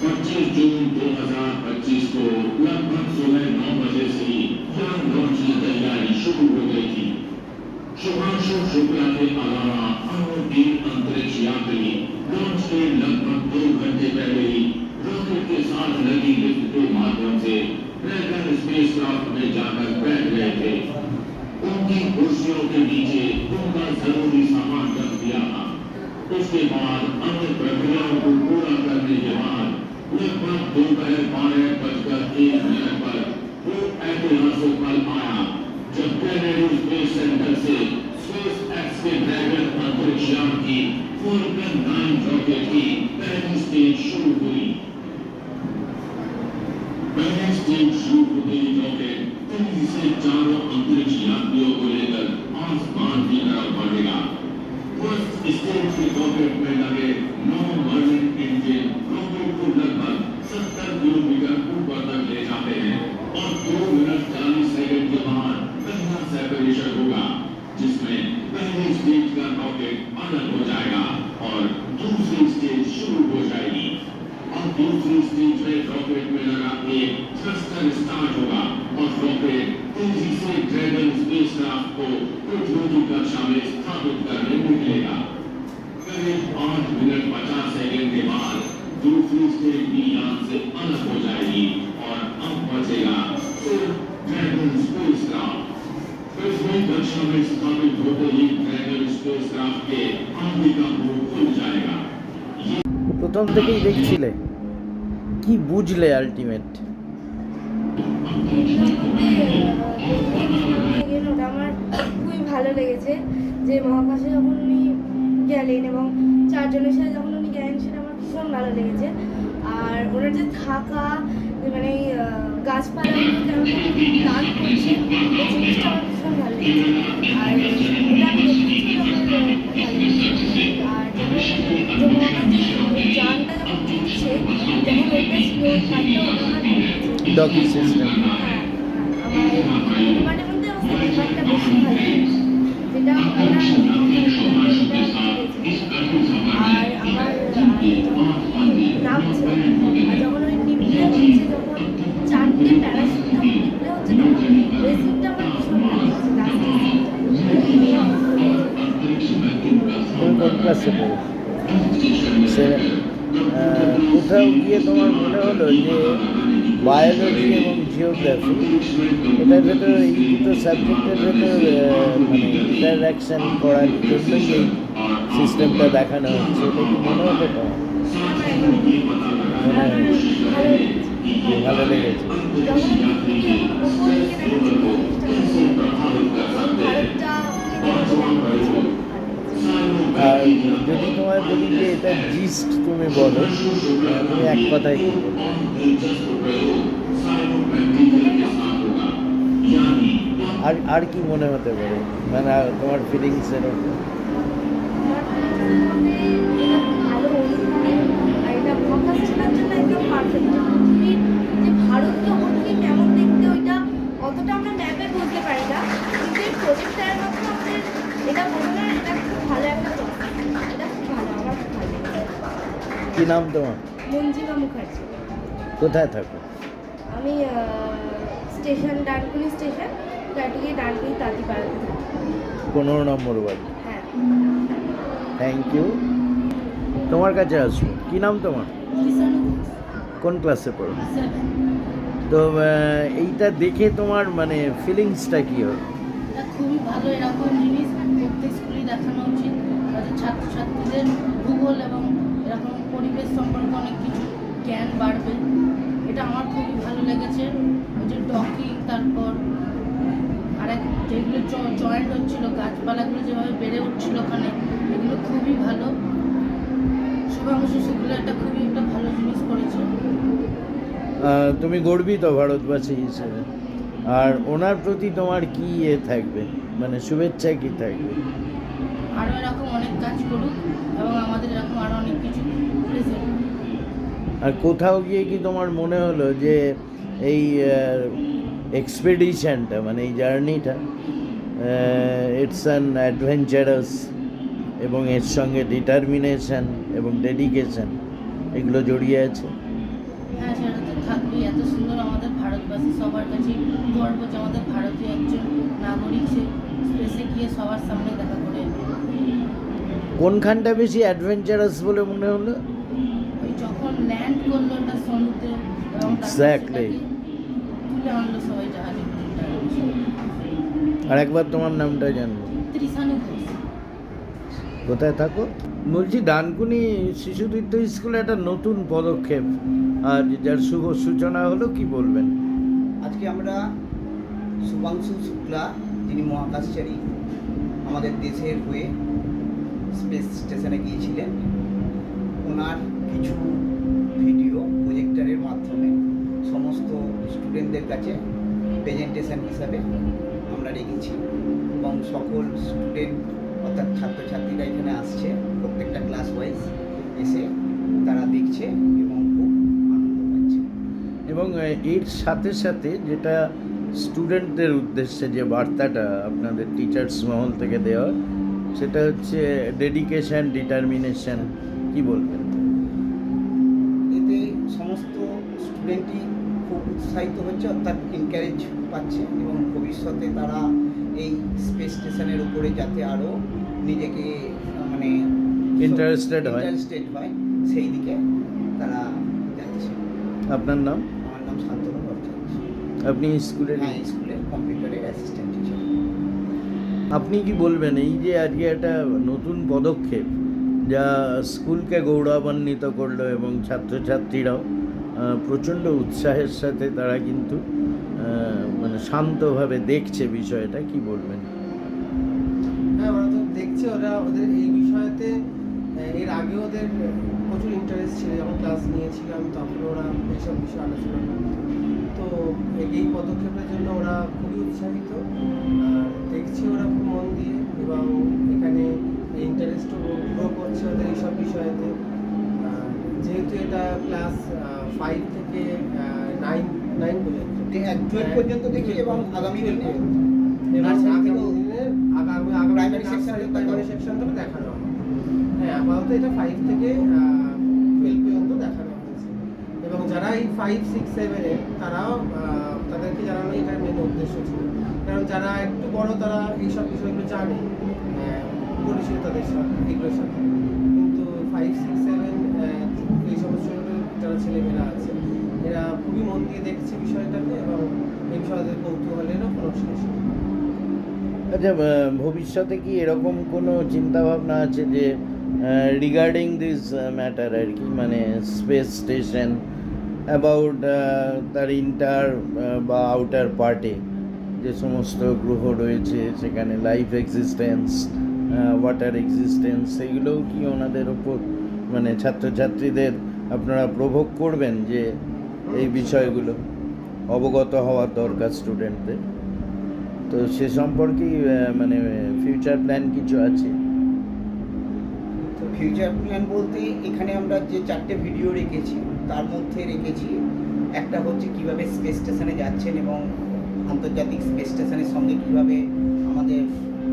25 जून 2025 को लगभग सुबह नौ बजे से ही यान लॉन्च की तैयारी शुरू हो गई थी शुभांशु शुक्ला के अलावा अन्य तीन अंतरिक्ष यात्री लॉन्च के लगभग दो घंटे पहले ही रॉकेट के साथ लगी लिफ्ट के माध्यम से ड्रैगन स्पेसक्राफ्ट में जाकर बैठ गए थे। उनकी कुर्सियों के नीचे, उनका ज़रूरी सामान रख दिया था। उसके बाद अन्य प्रक्रियाओं को पूरा करने के बाद लगभग दोपहर बारह बजकर एक मिनट पर वो ऐतिहासिक पल आया जब कैनेडी स्पेस सेंटर से स्पेस एक्स के ड्रैगन अंतरिक्ष यान की फॉल्कन 9 रॉकेट की पहली स्टेज शुरू हुई पहले स्टेज शुरू होते ही रॉकेट तेज़ी से चारों अंतरिक्ष यात्रियों को लेकर आसमान की तरफ़ बढ़ेगा फ़र्स्ट स्टेज के रॉकेट में लगे नौ दो मिनट चालीस सेकंड के बाद पहला सेपरेशन होगा जिसमें पहली स्टेज का रॉकेट अलग हो जाएगा और दूसरी स्टेज शुरू हो जाएगी और दूसरी स्टेज में रॉकेट में लगा एक थ्रस्टर स्टार्ट होगा और रॉकेट तेज़ी से ड्रैगन को पृथ्वी की कक्षा में स्थापित करने निकलेगा करीब पाँच मिनट पचास सेकंड के बाद दूसरी स्टेज से अलग हो जाएगी और अब बचेगा सिर्फ ड्रैगन स्पेसक्राफ्ट पृथ्वी कक्षा में स्थापित होते ही ड्रैगन स्पेसक्राफ्ट के आगे का मुंह खुल जाएगा প্রথম থেকেই দেখছিলে কি বুঝলে আলটিমেট ওটা আমার খুবই ভালো লেগেছে যে মহাকাশে যখন উনি গেলেন এবং চারজনের সাথে যখন উনি গেলেন সেটা আমার ভীষণ ভালো লেগেছে আর ওনার যে থাকা যে মানে এই, আহ, গাছপালাগুলো যেমন দান করছে। এই জিনিসটা আমার ভীষণ ভালো লেগেছে। আর ওটা আমি দেখেছি আমার আর যে মহাকাশে যানটা যখন ছুটছে যখন ওটা স্লো আমার ডকি সিস্টেম মানে তুমি কোথাও গিয়ে তোমার মনে হলো যে বায়োলজি এবং জিওগ্রাফি এটার ভেতর এই দুটো সাবজেক্টের ভেতর মানে ইন্টারাকশান করার জন্যই এই সিস্টেমটা দেখানো হচ্ছে, এটা কি মনে মনে হয় ভালো লেগেছে। ভালো লেগেছে যখন পৃথিবী ওপর থেকে দেখা যাচ্ছে, ভারতটা আর যদি তোমায় বলি যে এটা জিস্ট তুমি বলো তুমি এক কথায় কি আর আর কি মনে হতে পারে? মানে তোমার ফিলিংস এরকম? ভালো এটা মহাকাশ চেনার জন্য একদম পারফেক্ট পৃথিবীর কি নাম তোমার? মঞ্জিমা মুখার্জি। কোথায় থাকো? আমি স্টেশন ডানকুনি স্টেশন কাটিয়ে ডানকুনি তাঁতিপাড়াতে থাকি। পনেরো নম্বর বাড়ি হ্যাঁ। থ্যাংক ইউ তোমার কাছে আসব। কি নাম তোমার? কোন ক্লাসে পড়ো? তো এইটা দেখে তোমার মানে ফিলিংসটা কি হয় খুবই ভালো এরকম জিনিস প্রত্যেক স্কুলেই দেখানো উচিত। ছাত্রছাত্রীদের ভূগোল এবং পরিবেশ সম্পর্কে অনেক কিছু জ্ঞান বাড়বে। এটা আমার খুবই ভালো লেগেছে। ওই যে ডকিং তারপর আরেক যেগুলো জয়েন্ট হচ্ছিল গাছপালাগুলো যেভাবে বেড়ে উঠছিল ওখানে এগুলো খুবই ভালো। শুভাংশু সেগুলো একটা খুবই একটা ভালো জিনিস করেছে। তুমি গর্বিত ভারতবাসী হিসেবে। আর ওনার প্রতি তোমার কি ইয়ে থাকবে? মানে শুভেচ্ছা কি থাকবে? আরও এরকম অনেক কাজ করুক এবং আমাদের এরকম আরও অনেক কিছু প্রেজেন্ট আর কোথাও গিয়ে কি তোমার মনে হলো যে এই এক্সপেডিশনটা মানে এই জার্নিটা ইটস অ্যান অ্যাডভেঞ্চারাস এবং এর সঙ্গে ডিটারমিনেশন এবং ডেডিকেশন এগুলো জড়িয়ে আছে? হ্যাঁ সেটা তো থাকবেই। এত সুন্দর আমাদের ভারতবাসী সবার কাছে গর্ব যে আমাদের ভারতীয় একজন নাগরিক সে স্পেসে গিয়ে সবার সামনে দেখা করে কোনখানটা বেশি অ্যাডভেঞ্চারাস বলে মনে হলো? ল্যান্ড করল ওটা সমুদ্রে এবং তারপর তুলে আনলো সবাই জাহাজে। আর একবার তোমার নামটা জানব। ঘোষ। কোথায় থাকো? বলছি ডানকুনি শিশু তীর্থ স্কুলে একটা নতুন পদক্ষেপ। আর যার শুভ সূচনা হলো কি বলবেন? আজকে আমরা শুভাংশু শুক্লা যিনি মহাকাশচারী আমাদের দেশের হয়ে স্পেস স্টেশনে গিয়েছিলেন। ওনার কিছু ভিডিও প্রজেক্টারের মাধ্যমে সমস্ত স্টুডেন্টদের কাছে প্রেজেন্টেশন হিসাবে আমরা রেখেছি এবং সকল স্টুডেন্ট অর্থাৎ ছাত্রছাত্রীরা এখানে আসছে প্রত্যেকটা ক্লাস ওয়াইজ এসে তারা দেখছে এবং খুব আনন্দ পাচ্ছে। এবং এর সাথে সাথে যেটা স্টুডেন্টদের উদ্দেশ্যে যে বার্তাটা আপনাদের টিচার্স মহল থেকে দেওয়া, সেটা হচ্ছে ডেডিকেশন ডিটারমিনেশন কি বলবেন? এতে সমস্ত স্টুডেন্টই খুব উৎসাহিত হচ্ছে অর্থাৎ এনকারেজ পাচ্ছে এবং ভবিষ্যতে তারা এই স্পেস স্টেশনের উপরে যাতে আরও নিজেকে মানে ইন্টারেস্টেড হয়। ইন্টারেস্টেড হয় সেই দিকে তারা যাচ্ছে। আপনার নাম? আমার নাম শান্তনু ভট্টাচার্য। আপনি স্কুলের হ্যাঁ স্কুলের কম্পিউটারের অ্যাসিস্ট্যান্ট টিচার আপনি কি বলবেন এই যে আজকে একটা নতুন পদক্ষেপ যা স্কুলকে গৌরবান্বিত করল এবং ছাত্রছাত্রীরাও প্রচণ্ড উৎসাহের সাথে তারা কিন্তু মানে শান্তভাবে দেখছে বিষয়টা। কি বলবেন? হ্যাঁ ওরা তো দেখছে, ওরা ওদের এই বিষয়তে এর আগে ওদের প্রচুর ইন্টারেস্ট ছিল। যখন ক্লাস নিয়েছিলাম, তখন ওরা এইসব বিষয়ে আলোচনা তো এই পদক্ষেপের জন্য ওরা খুবই উৎসাহিত। আর দেখছি ওরা খুব মন দিয়ে এবং এখানে ইন্টারেস্টও গ্রো করছে ওদের এইসব বিষয়েতে। যেহেতু এটা ক্লাস ফাইভ থেকে নাইন নাইন পর্যন্ত। টুয়েলভ পর্যন্ত দেখি এবং আগামী দিনে এবং Nursery আগামী দিনে নার্সারি থেকে প্রাইমারি সেকশন থেকে দেখানো হবে। হ্যাঁ আপাতত এটা ফাইভ থেকে টুয়েলভ পর্যন্ত দেখানো হয়েছে। এবং যারা এই ফাইভ সিক্স সেভেনে তারাও তাদেরকে জানানো এটার মেন উদ্দেশ্য ছিল। কারণ যারা একটু বড় তারা এইসব বিষয়গুলো জানে। পরিচিত তাদের সাথে এগুলোর সাথে। কিন্তু ফাইভ সিক্স সেভেন এই সমস্ত যারা ছেলেমেয়েরা আছে, এরা খুবই মন দিয়ে দেখছে বিষয়টাকে এবং এই বিষয়ে কৌতূহলেরও কোনো শেষ আচ্ছা ভবিষ্যতে কি এরকম কোনো চিন্তাভাবনা আছে যে রিগার্ডিং দিস ম্যাটার আর কি? মানে স্পেস স্টেশন অ্যাবাউট তার ইন্টার বা আউটার পার্টে যে সমস্ত গ্রহ রয়েছে, সেখানে লাইফ এক্সিস্টেন্স ওয়াটার এক্সিস্টেন্স সেগুলোও কি ওনাদের ওপর মানে ছাত্রছাত্রীদের আপনারা প্রভোগ করবেন যে এই বিষয়গুলো? অবগত হওয়ার দরকার স্টুডেন্টদের তো সে সম্পর্কে মানে ফিউচার প্ল্যান কিছু আছে? ফিউচার প্ল্যান বলতে এখানে আমরা যে চারটে ভিডিও রেখেছি, তার মধ্যে রেখেছি, একটা হচ্ছে কীভাবে স্পেস স্টেশনে যাচ্ছেন এবং আন্তর্জাতিক স্পেস স্টেশনের সঙ্গে কীভাবে আমাদের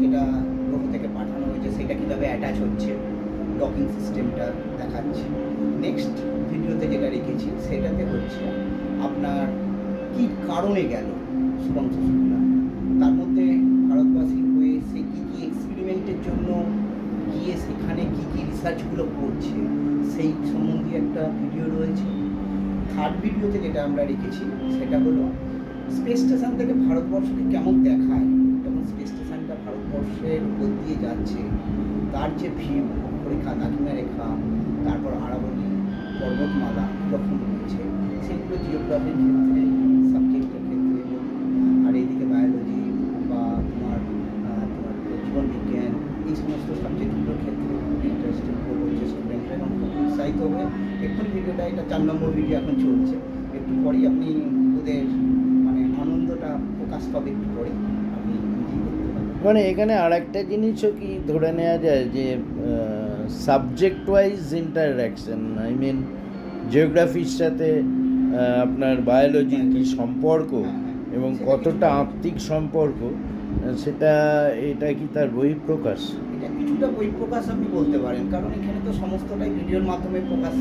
যেটা গ্রহ থেকে পাঠানো হয়েছে সেটা কীভাবে অ্যাটাচ হচ্ছে ডকিং সিস্টেমটা দেখাচ্ছে। নেক্সট ভিডিওতে যেটা রেখেছি, সেটাতে হচ্ছে আপনার কি কারণে গেল শুভঙ্কু শুক্লা তার মধ্যে ভারতবাসী হয়ে সে কী কী এক্সপেরিমেন্টের জন্য গিয়ে সেখানে কী কী রিসার্চগুলো করছে, সেই সম্বন্ধে একটা ভিডিও রয়েছে। থার্ড ভিডিওতে যেটা আমরা রেখেছি, সেটা হলো স্পেস স্টেশন থেকে ভারতবর্ষকে কেমন দেখায়? যখন স্পেস স্টেশনটা ভারতবর্ষের উপর দিয়ে যাচ্ছে, তার যে ভিউ রেখা দাক্ষিণা রেখা, তারপর আরাবলী, পর্বতমালা কীরকম রয়েছে, সেগুলো জিওগ্রাফির ক্ষেত্রে সাবজেক্টের ক্ষেত্রে আর এইদিকে বায়োলজি বা তোমার তোমার জীবন বিজ্ঞান, এই সমস্ত সাবজেক্টগুলোর ক্ষেত্রে ইন্টারেস্টেড হচ্ছে স্টুডেন্টরা এবং খুব উৎসাহিত হয়ে এক্ষুনি ভিডিওটা, এটা চার নম্বর ভিডিও এখন চলছে, একটু পরেই আপনি ওদের মানে আনন্দটা প্রকাশ পাবে একটু পরে মানে এখানে আর একটা জিনিসও কি ধরে নেওয়া যায় যে subject wise interaction I mean জিওগ্রাফির সাথে আপনার বায়োলজির কি সম্পর্ক এবং কতটা আত্মিক সম্পর্ক সেটা, এটা কি তার বহিঃপ্রকাশ এটা কিছু কিছুটা বহিঃপ্রকাশ আপনি বলতে পারেন, কারণ এখানে তো সমস্তটাই ভিডিওর মাধ্যমে প্রকাশ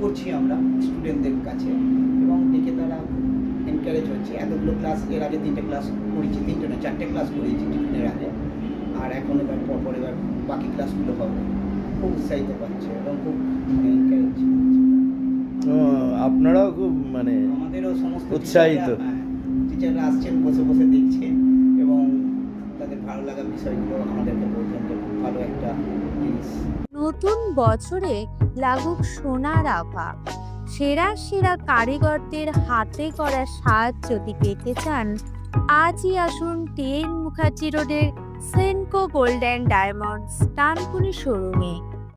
করছি আমরা স্টুডেন্টদের কাছে এবং দেখে তারা এতগুলো ক্লাস এর আগে তিনটে ক্লাস করেছি তিনটে না চারটে ক্লাস করেছি টিফিনের আগে। আর এখন এবার পরপর এবার বাকি ক্লাসগুলো হবে। খুব উৎসাহিত পাচ্ছে এবং খুব এনকারেজ আপনারাও খুব মানে আমাদেরও সমস্ত উৎসাহিত। টিচাররা আসছেন বসে বসে দেখছেন এবং তাদের ভালো লাগা বিষয়গুলো আমাদেরকে বলছেন ভালো একটা জিনিস। নতুন বছরে লাগুক সোনার আভা। সেরা সেরা কারিগরদের হাতে করা সাজ যদি পেতে চান, আজই আসুন টিএন মুখার্জি রোডের সেনকো গোল্ড অ্যান্ড ডায়মন্ডস তানপুরি শোরুমে।